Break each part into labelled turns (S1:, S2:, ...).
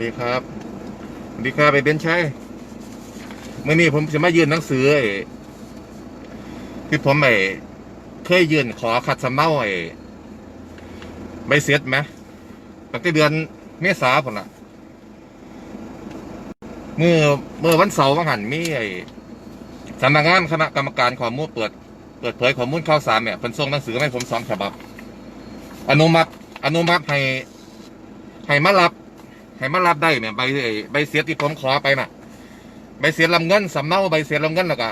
S1: วัสดีครับสวัสดีครับไปเบนชัยเมื่อนี้ผมจะมายื่นหนังสือไอ้ที่ผมไอ้เคยยื่นขอขัดสำเนาไอ้ใบเสร็จไหมตั้งแต่เดือนเมษาผมละเมื่อเมื่อวันเสาร์วันหันมีไอ้สำนักงานคณะกรรมการข้อมูลเปิด เปิดเผยข้อมูลข่าวสารเนี่ยเพิ่นส่งหนังสือให้ผมสองฉบับ อนุมัติ อนุมัติให้ให้มารับ ให้มารับได้เนี่ยใบใบเสียที่ผมขอไปน่ะ ใบเสียลำเงินสำเนาใบเสียลำเงินแล้วก็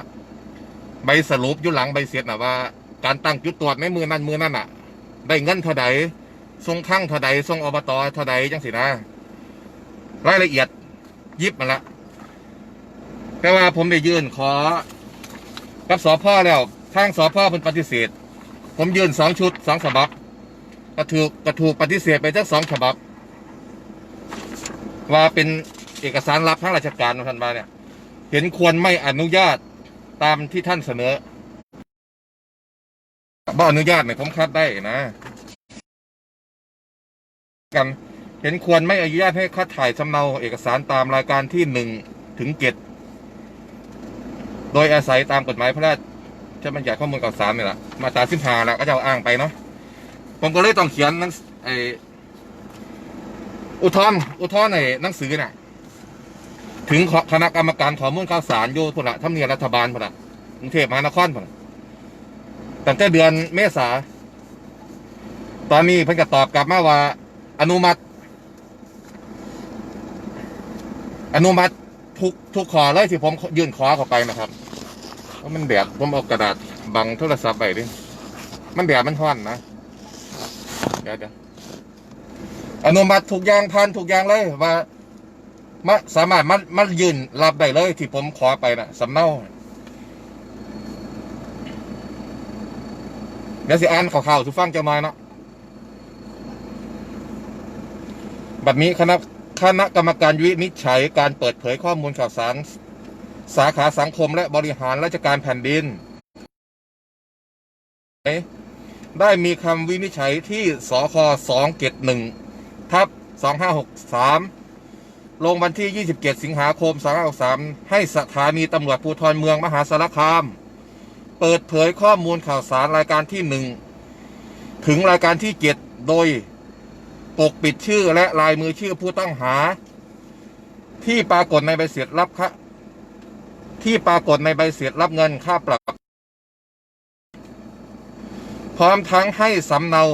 S1: ใบสรุปอยู่หลังใบเสียน่ะว่า การตั้งจุดตรวจในมือนั้นมือนั้นน่ะ ได้เงินเท่าใดส่งข้างเท่าใดส่งอบตเท่าใดจังสินะรายละเอียดยิบมาละแต่ว่าผมได้ยื่นขอ กับสอพ่อแล้วทางสอพ่อเป็นปฏิเสธ ผมยื่นสองชุดสองฉบับก็ถูกก็ถูกปฏิเสธไปทั้งสองฉบับ ว่าเป็นเอกสารลับทางราชการของท่านบาเนี่ย เห็นควรไม่อนุญาตตามที่ท่านเสนอบ่อนุญาตเนี่ยผมคัดได้นะ กันเห็นควรไม่อนุญาตให้คัดถ่ายสำเนาเอกสารตามรายการที่หนึ่งถึงเจ็ดโดยอาศัยตามกฎหมายพระราชบัญญัติข้อมูลข่าวสารนี่แหละมาตราสิบห้าแล้วก็จะเอาอ้างไปเนาะผมก็เลยต้องเขียนนังไอ อุทธรณ์อุทธรณ์ในหนังสือน่ะ ถึงคณะกรรมการข้อมูลข่าวสารอยู่พุ่นละทำเนียรัฐบาลพุ่นละกรุงเทพมหานครพุ่นละตั้งแต่เดือนเมษา ตอนนี้เพิ่นก็ตอบกลับมาว่า อนุมัติ อนุมัติทุกทุกขอเลยที่ผมยื่นขอเข้าไปนะครับเพราะมันแดดผมเอากระดาษบังโทรศัพท์ไปดิมันแดดมันร้อนนะเดี๋ยวเดี๋ยว อนุมัติทุกอย่างพันทุกอย่างเลยว่ามาสามารถมามายืนรับได้เลย ที่ผมขอไปนะสำเนาเดี๋ยวสิอ่านข่าวๆทุกฟังจะมาเนาะบัดนี้คณะคณะกรรมการวินิจฉัยการเปิดเผยข้อมูลข่าวสาร สาขาสังคมและบริหารราชการแผ่นดิน ได้มีคำวินิจฉัยที่สคสองเจ็ดหนึ่ง ทับ2563 ลงวันที่ 27 สิงหาคม 2563 ให้สถานีตำรวจภูธรเมืองมหาสารคาม เปิดเผยข้อมูลข่าวสารรายการที่ 1 ถึงรายการที่ 7 โดยปกปิดชื่อและลายมือชื่อผู้ต้องหา ที่ปรากฏในใบเสร็จรับค่าที่ปรากฏในใบเสร็จรับเงินค่าปรับ พร้อมทั้งให้สำเนา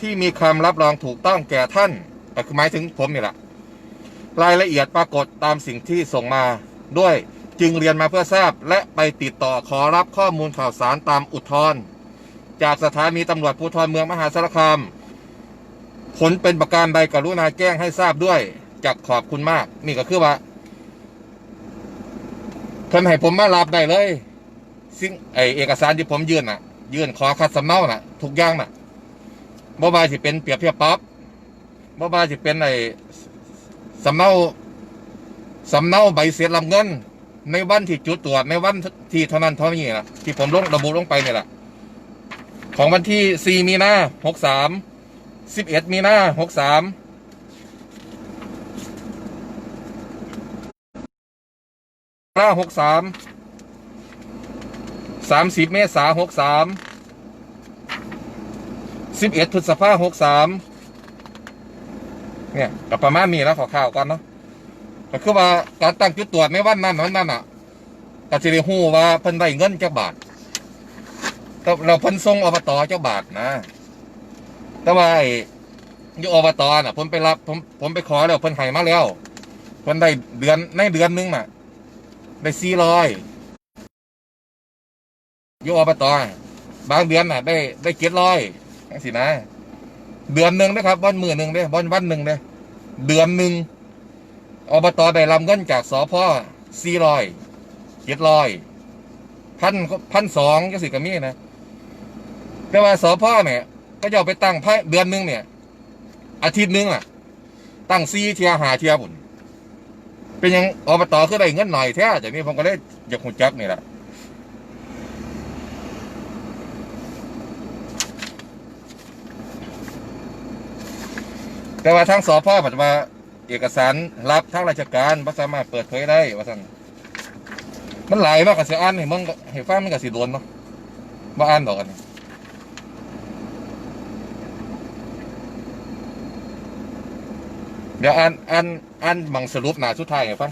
S1: ที่มีคำรับรองถูกต้องแก่ท่านก็คือหมายถึงผมนี่แหละรายละเอียดปรากฏตามสิ่งที่ส่งมาด้วยจึงเรียนมาเพื่อทราบ และไปติดต่อขอรับข้อมูลข่าวสารตามอุทธรณ์จากสถานีตำรวจภูธรเมืองมหาสารคามผลเป็นประการใดกรุณาแจ้งให้ทราบด้วยจากขอบคุณมาก นี่ก็คือว่าเพิ่นให้ผมมารับได้เลยสิ่งไอเอกสารที่ผมยื่นน่ะ ยื่นขอคัดสำเนาน่ะทุกอย่างน่ะ บ่ว่าสิเป็นเปรียบเทียบปรับบ่ว่าสิเป็นไอ้สำเนาสำเนาใบเสร็จรับเงิน ในวันที่จุดตรวจในวันที่เท่านั้นเท่านี้นะที่ผมลงระบุลงไปเนี่ยแหละของวันที่ 4 มีนา63 11 มีนา63หน้า63 30เมษา63สิ บเอ็ดพฤษภาหกสามเนี่ยก็ประมาณนี้แล้วขอข่าวก่อนเนาะก็คือว่าการตั้งจุดตรวจในวันนั้นวันนั้นอะก็จะได้หู้ว่าเพิ่นได้เงินจักบาทแต่เราเพิ่นส่งอบตจักบาทนะ แต่ว่าไอ้ยู่อบตน่ะ ผมไปรับผมผมไปขอแล้วเพิ่นให้มาแล้วเพิ่นได้เดือนในเดือนนึงน่ะ ได้สี่ร้อยอยู่อบตบางเดือนน่ะ ได้ได้เจ็ดร้อย สินะ เดือนหนึ่งนะครับวันมือหนึ่งเด้วันวันหนึ่งเด้เดือนหนึ่งอบตได้รับเงินจากสพสี่ร้อยเจ็ดร้อยพันพันสองจังสิกะมีนะแต่ว่าสพเนี่ยก็จะเอาไปตั้งภายเดือนหนึ่งเนี่ย อาทิตย์หนึ่งอะ ตั้งซีเทียหาเทียบุญเป็นยังอบตคือได้เงินหน่อยแท้จากนี้ผมก็เลยอยากหุ่จักนี่แหละ แต่ว่าทางสพปัจจุบันเอกสารรับทางราชการบ่สามารถเปิดเผยได้ว่าซั่นมันหลายมากก็สิอ่านให้มึงก็ให้ฟังมันก็สิโดนเนาะบ่อ่านดอกอันนี้เดี๋ยวอ่านอ่านอ่านบังสรุปหน้าสุดท้ายให้ฟัง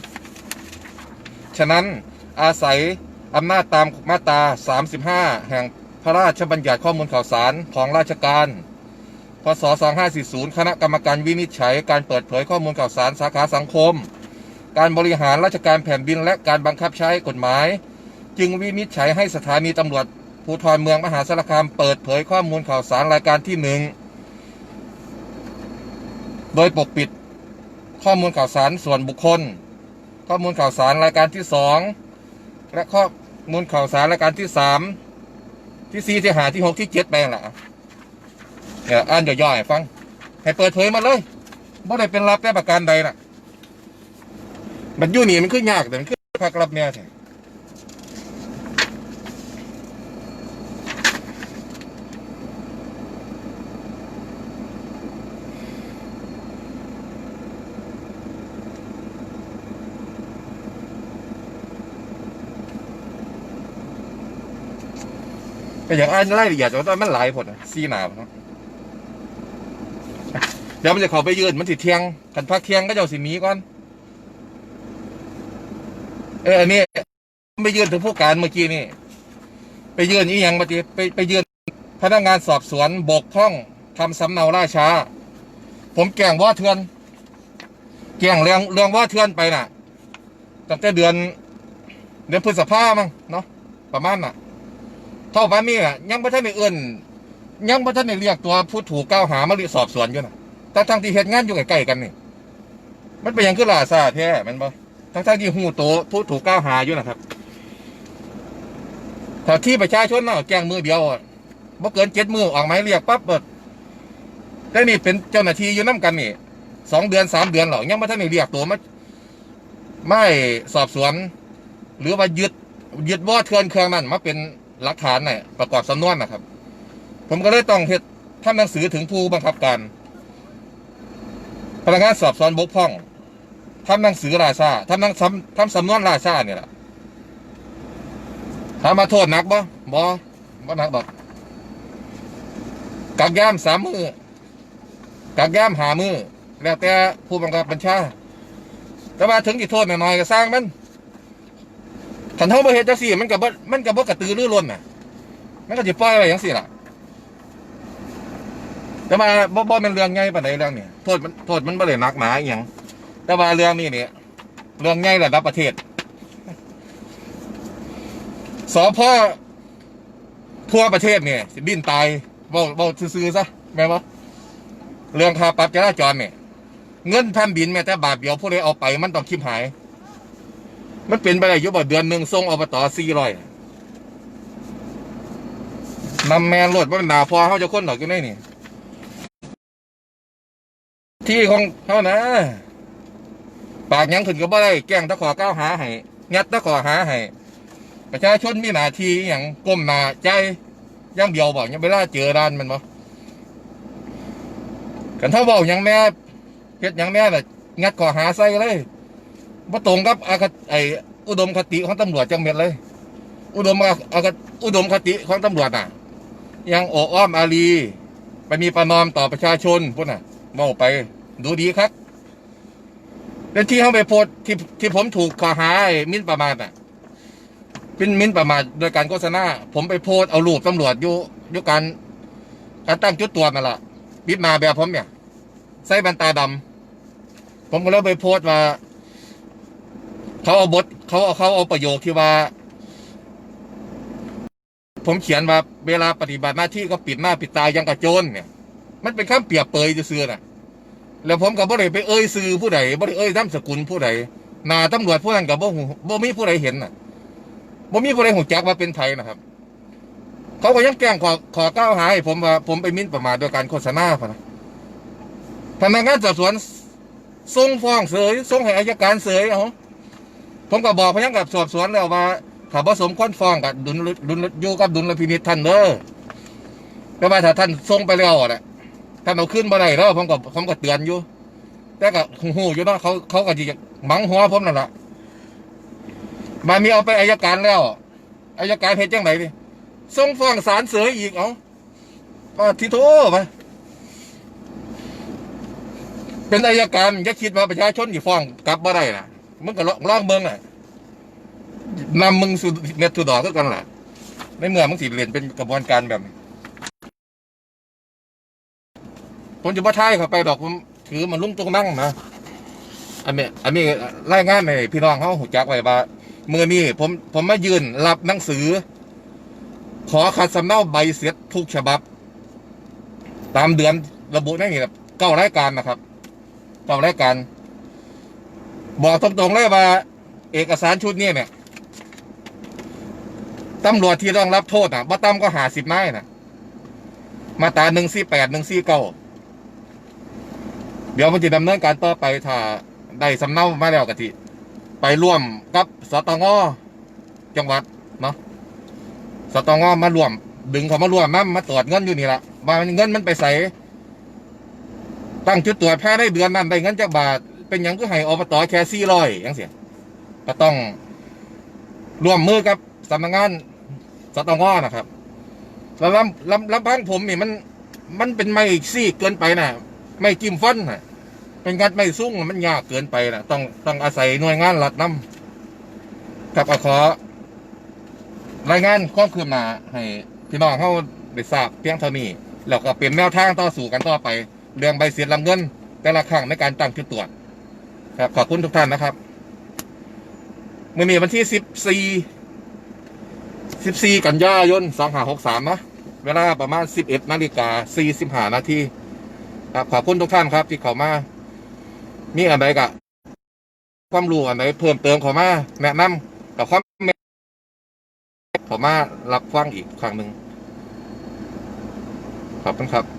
S1: ฉะนั้นอาศัยอำนาจตามมาตรา 35 แห่งพระราชบัญญัติข้อมูลข่าวสารของราชการ พศ 2540 คณะกรรมการวินิจฉัย การเปิดเผยข้อมูลข่าวสารสาขาสังคม การบริหารราชการแผ่นดินและการบังคับใช้กฎหมาย จึงวินิจฉัยให้สถานีตำรวจภูธรเมืองมหาสารคามเปิดเผยข้อมูลข่าวสารรายการที่หนึ่งโดยปกปิดข้อมูลข่าวสารส่วนบุคคล ข้อมูลข่าวสารรายการที่สองและข้อมูลข่าวสารรายการที่สามที่สี่ที่ห้าที่หกที่เจ็ดไปแหละ เนี่ยอ่านย่อยๆฟัง ให้เปิดเผยมาเลยบ่ได้เป็นรับแต่ประการใดน่ะ มันอยู่นี่มันคือยากแต่มันคือพักรับเนี่ยใช่ก็อย่างอ่านรายละเอียดแต่ว่ามันหลายผลนะซีหนาเนาะ ดี๋ยวมันจะเข้าไปยืนมันสิเที่ยงกันพักเที่ยงก็เจ้าสิมีก่อนเอออันนี้ไปยืนถึงผู้การเมื่อกี้นี่ ไปยืนอีหยังเมื่อกี้ไปไปยืนพนักงานสอบสวนบกพร่องทำสำเนาล่าช้า ผมแกล้งว่าเทือน แกล้งเรื่องเรื่องว่าเทือนไปน่ะตั้งแต่เดือน เดือนพฤษภามั้งเนาะประมาณน่ะ เท่าวันนี้อะยังไม่ทันได้เอื้นยังไม่ทันได้เรียกตัวผู้ถูกกล่าวหามาเรียสอบสวนอยู่น่ะ ทั้งทั้งที่เหตุงานอยู่ใกล้ๆกันนี่ มันเป็นยังคือล่าซาแท้แมันบ่ทั้งทั้งที่หูโตผู้ถูกกล่าวหาอยู่นะครับถ้าที่ประชาชนเนาะแจ้งมือเดียวบ่เกินเจ็ดมือออกหมายเรียกปั๊บเปิดแต่นี่เป็นเจ้าหน้าที่อยู่น้ากันนี่สองเดือนสามเดือนหรอกยังไม่ทันเรียกตัวมาไม่สอบสวน หรือว่ายึดยึดว่าเทือนเครื่องนั้นมาเป็นหลักฐานเนี่ยประกอบสำนวนนะครับ ผมก็เลยต้องเฮ็ดทำหนังสือถึงผู้บังคับการ พนักงานสอบสวนบกพร่องทำหนังสือราชาทำหนังทำทำสำนวนราชาเนี่ยแหละถามมาโทษนักบ่บ่บ่หนักดอกกักยามสามมือกักยามหามือแล้วแต่ผู้บังคับบัญชา แต่ว่าถึงที่โทษหน่อยๆก็สร้างมันขันเท่าบ่เฮ็ดจังซี่ มันก็บ่มันก็บ่กระตือรือร้นน่ะ มันก็สิปล่อยไว้จังซี่ล่ะ แต่ว่าบ่บ่แม่นเรื่องใหญ่ปานใดเรื่องนี้โทษมันโทษมันบ่ได้หนักหนาอีหยังแต่ว่าเรื่องนี้เนี่ยเรื่องใหญ่ระดับประเทศสพทั่วประเทศเนี่ยสิบินตายบาเบาซื่อๆซะแม่นบ่เรื่องค่าปรับจราจรเนี่ยเงินแผ่นดินแม้แต่บาทเดียวผู้ใดเอาไปมันต้องคิมหาย มันเป็นไปได้อยู่บ่เดือนหนึ่งส่งอบตสี่ร้อยนำแมนรถว่าเป็นหนาพอเขาจะค้นหรอกอยู่ในนี่ ที่ของเขานะ ปากยังขึ้นก็บ่ได้แกล้งตะขอก้าวหาให้งัดตะขอหาให้ประชาชนมีหน้าที่อย่างก้มหน้าใจอย่างเดียวบอกยังเวลาเจอร้านมันบ่กันเท่าบอกย่างแม่เฮ็ดอย่างแม่น่ะงัดขอหาใส่เลยบ่ตรงกับอาคติไออุดมคติของตำรวจจังเม็ดเลย อุดมอาอาคติอุดมคติของตำรวจน่ะ ยังโอ้อ้อมอารีไปมีประนอมต่อประชาชนพุ่นน่ะเมาไป ดูดีครับแล้วที่เขาไปโพสที่ที่ผมถูกข้อหามิ้นประมาทอะเป็นมิ้นประมาทโดยการโฆษณาผมไปโพสเอารูปตำรวจอยู่อยู่การการตั้งจุดตรวจนั่นแหละบิดมาแบบผมเนี่ยใส่แว่นตาดำผมก็เลยไปโพสว่าเขาเอาบทเขาเอาเขาเอาประโยคที่ว่า ผมเขียนว่าเวลาปฏิบัติหน้าที่ก็ปิดหน้าปิดตายังกระโจนเนี่ย มันเป็นคำเปรียบเปยจะเสือน่ะ แล้วผมกับบ่ได้ไปเอ่ยซื้อผู้ใดบ่ได้เอ่ยนามสกุลผู้ใดหน้าตำรวจผู้นั้นกับบ่หูบ่มีผู้ใดเห็นน่ะบ่มีผู้ใดหูจักว่าเป็นไผนะครับ เขาก็ยังแกล้งขอขอกล่าวหาให้ผมว่าผมไปมิ่นประมาทโดยการโฆษณาพนะพนักงานสอบสวนส่งฟ้องเสยส่งให้อายการเสยเอาผมก็บอกพนักงานสอบสวนแล้วว่าถ้าบ่สมควรฟ้องกับดุลดุลอยู่กับดุลพินิจท่านเด้อแต่ว่าถ้าท่านส่งไปแล้วอะ ท่าเอาขึ้นมาได้แล้วผมก็ผมก็เตือนอยู่ แต่ก็หูอยู่เนาะเขาเขาก็จะหมังหัวผมนั่นแหละมามีเอาไปอายการแล้วอายการเพชรจังไหนดิส่งฟ้องศาลเสืออีกเอาปาทิโทไปเป็นอายการอย่าคิดว่าประชาชนอยู่ฟ้องกลับมาได้นะมึงก็ลองลองเมืองน่ะนำมึงสู่เม็ดสุดดอกก็กันแหละในเมื่อมึงสิเรียนเป็นกระบวนการแบบนี้ ผมจะมาท้ายเข้าไปดอกผมถือมันลุ่งตรงนั่งนะอันนี้อันนี้รายงานให้พี่น้องเขาหูจักไว้ว่าเมื่อนี้ผมผมมายืนรับหนังสือ ขอคัดสำเนาใบเสร็จทุกฉบับ ตามเดือนระบุได้นี่ครับเก้ารายการนะครับเก้ารายการ บอกตรงๆเลยว่า เอกสารชุดนี้เนี่ยตำรวจที่ต้องรับโทษอะบ่ต่ำก็หาสิบนายนะมาตราหนึ่งสี่แปดหนึ่งสี่เก้า เดี๋ยวมันจะดำเนินการต่อไปถ้าได้สำเนามาแล้วกะทิไปร่วมกับสตงจังหวัดเนาะสตงมาร่วม ดึงเขามาร่วมมามาตรวจเงินอยู่นี่ละว่าเงินมันไปใส่ตั้งจุดตรวจแพ้ได้เดือนนั้นได้เงินจากบาท เป็นหยังก็ให้อบตแค่สี่ร้อยยังเสียก็ต้องร่วมมือกับสำนักงานสตงนะครับแล้วลำลำลำพังผมนี่มัน มันเป็นไม่ซี่เกินไปนะไม่จิ้มฟันนะ เป็นการไม่ซุ้งมันยากเกินไปนะต้องต้องอาศัยหน่วยงานรัฐนำกับขอ รายงานความคืบหน้าให้พี่น้องเขาได้ทราบเพียงเท่านี้แล้วก็เป็นแนวทางต่อสู่กันต่อไป เรื่องใบเสียลำเงิน แต่ละครั้งในการตั้งจุดตรวจครับขอบคุณทุกท่านนะครับมื่อนี้วันที่สิบสี่สิบสี่กันยายนสองห้าหกสามนะเวลาประมาณสิบเอ็ดนาฬิกาสี่สิบห้านาทีครับขอบคุณทุกท่านครับที่เข้ามา มีอะไรกะความรู้อะไรเพิ่มเติมเขามาแนะนำกับความผมมารับฟังอีกครั้งหนึ่งขอบคุณครับ